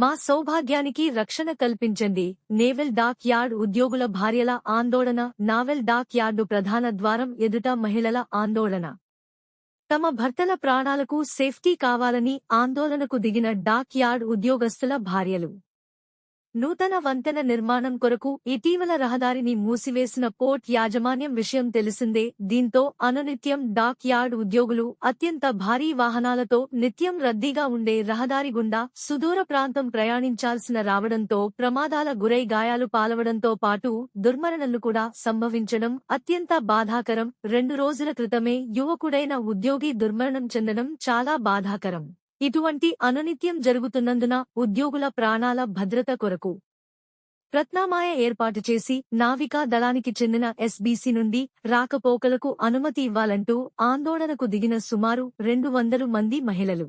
మా సౌభాగ్యానికి రక్షణ కల్పించండి. నేవెల్ డాక్ యార్డ్ ఉద్యోగుల భార్యల ఆందోళన నావెల్ డాక్ యార్డు ప్రధాన ద్వారం ఎదుట మహిళల ఆందోళన. తమ భర్తల ప్రాణాలకు సేఫ్టీ కావాలని ఆందోళనకు దిగిన డాక్ యార్డ్ ఉద్యోగస్తుల భార్యలు. నూతన వంతెన నిర్మాణం కొరకు ఇటీవల రహదారిని మూసివేసిన పోర్ట్ యాజమాన్యం విషయం తెలిసిందే. దీంతో అనునిత్యం డాక్ యార్డ్ ఉద్యోగులు అత్యంత భారీ వాహనాలతో నిత్యం రద్దీగా ఉండే రహదారి గుండా సుదూర ప్రాంతం ప్రయాణించాల్సిన రావడంతో ప్రమాదాల గురై గాయాలు పాలవడంతో పాటు దుర్మరణలు కూడా సంభవించడం అత్యంత బాధాకరం. రెండు రోజుల క్రితమే యువకుడైన ఉద్యోగి దుర్మరణం చెందడం చాలా బాధాకరం. ఇటువంటి అనునిత్యం జరుగుతున్నందున ఉద్యోగుల ప్రాణాల భద్రత కొరకు రత్నామాయ ఏర్పాటు చేసి నావికా దళానికి చెందిన ఎస్బీసీ నుండి రాకపోకలకు అనుమతి ఇవ్వాలంటూ ఆందోళనకు దిగిన సుమారు రెండు వందలు మంది మహిళలు.